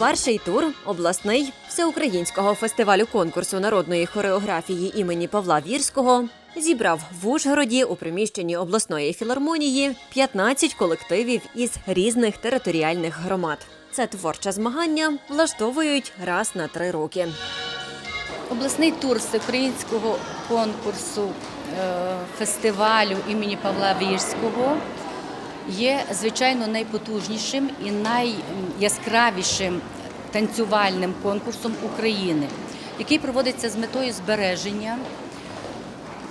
Перший тур обласний всеукраїнського фестивалю конкурсу народної хореографії імені Павла Вірського зібрав в Ужгороді у приміщенні обласної філармонії 15 колективів із різних територіальних громад. Це творче змагання влаштовують раз на три роки. Обласний тур всеукраїнського конкурсу е, фестивалю імені Павла Вірського є, звичайно, найпотужнішим і найяскравішим танцювальним конкурсом України, який проводиться з метою збереження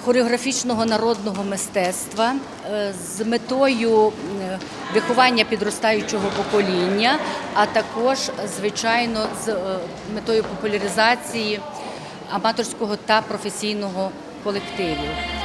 хореографічного народного мистецтва е, з метою виховання підростаючого покоління, а також, звичайно, з е, метою популяризації аматорського та професійного колективів.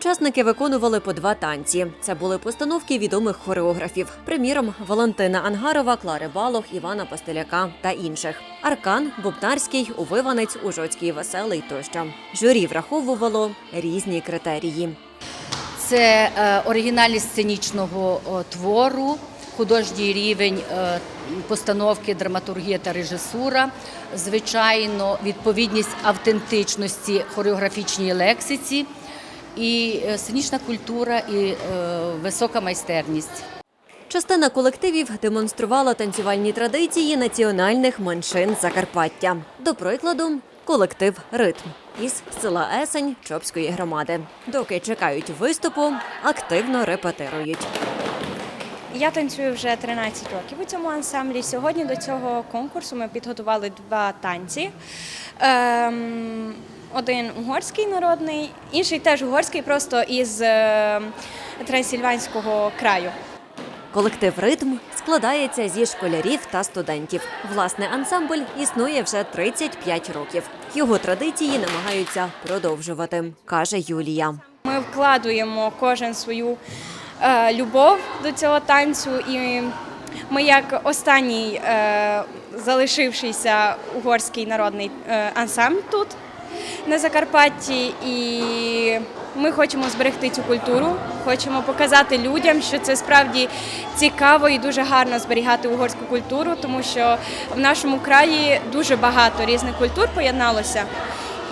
Учасники виконували по два танці. Це були постановки відомих хореографів, приміром Валентина Ангарова, Клари Балох, Івана Пастеляка та інших. Аркан, Бубнарський, Увиванець, Ужоцький, Веселий тощо. Журі враховувало різні критерії. Це е, оригінальність сценічного твору, художній рівень е, постановки, драматургія та режисура, звичайно, відповідність автентичності хореографічній лексиці, і е, сценічна культура і е, висока майстерність. Частина колективів демонструвала танцювальні традиції національних меншин Закарпаття. До прикладу, колектив Ритм із села Есень Чопської громади. Доки чекають виступу, активно репетирують. Я танцюю вже 13 років у цьому ансамблі. Сьогодні до цього конкурсу ми підготували два танці. Ем, один угорський народний, інший теж угорський, просто із е, Трансильванського краю. Колектив Ритм складається зі школярів та студентів. Власне, ансамбль існує вже 35 років. Його традиції намагаються продовжувати, каже Юлія. Ми вкладуємо кожен свою е, любов до цього танцю, і ми, як останній е, залишившийся угорський народний ансамбль тут на Закарпатті, і ми хочемо зберегти цю культуру, хочемо показати людям, що це справді цікаво і дуже гарно зберігати угорську культуру, тому що в нашому краї дуже багато різних культур поєдналося,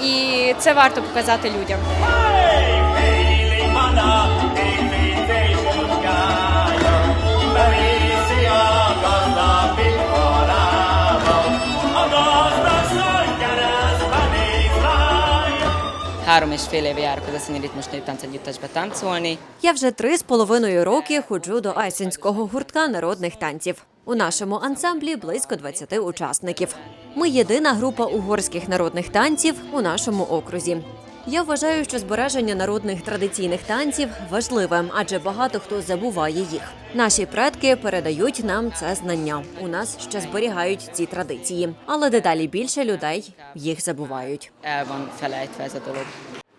і це варто показати людям. Három és fél éve járok az Eszenyi Ritmus Néptáncegyüttesbe táncolni. Я вже три з половиною роки ходжу до Айсенського гуртка народних танців. У нашому ансамблі близько 20 учасників. Ми єдина група угорських народних танців у нашому окрузі. Я вважаю, що збереження народних традиційних танців важливе, адже багато хто забуває їх. Наші предки передають нам це знання. У нас ще зберігають ці традиції, але дедалі більше людей їх забувають.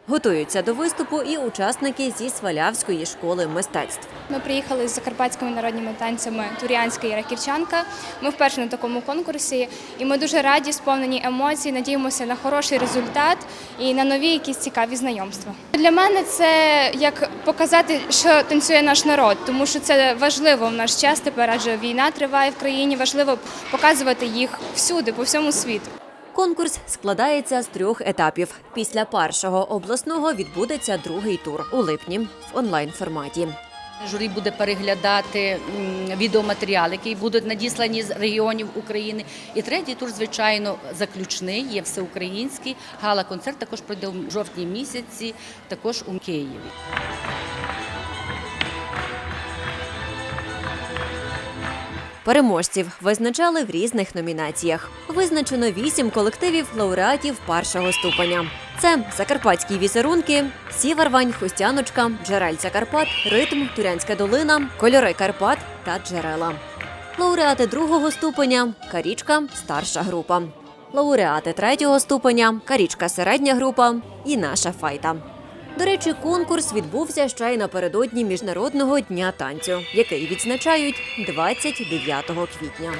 Готуються до виступу і учасники зі Свалявської школи мистецтв. Ми приїхали з закарпатськими народними танцями Туріанська і Раківчанка. Ми вперше на такому конкурсі, і ми дуже раді, сповнені емоцій. Надіємося на хороший результат і на нові якісь цікаві знайомства. Для мене це як показати, що танцює наш народ, тому що це важливо в наш час тепер, адже війна триває в країні. Важливо показувати їх всюди, по всьому світу. Конкурс складається з трьох етапів. Після першого обласного відбудеться другий тур у липні в онлайн форматі. Журі буде переглядати відеоматеріали, які будуть надіслані з регіонів України. І третій тур, звичайно, заключний, є всеукраїнський. Гала-концерт також пройде в жовтні місяці, також у Києві. Переможців визначали в різних номінаціях. Визначено вісім колективів лауреатів першого ступеня. Це закарпатські візерунки, Сівервань, Хустяночка, Джерельця Карпат, Ритм, Турянська долина, Кольори Карпат та Джерела. Лауреати другого ступеня Карічка старша група. Лауреати третього ступеня Карічка середня група і наша файта. До речі, конкурс відбувся ще й напередодні міжнародного дня танцю, який відзначають 29 квітня.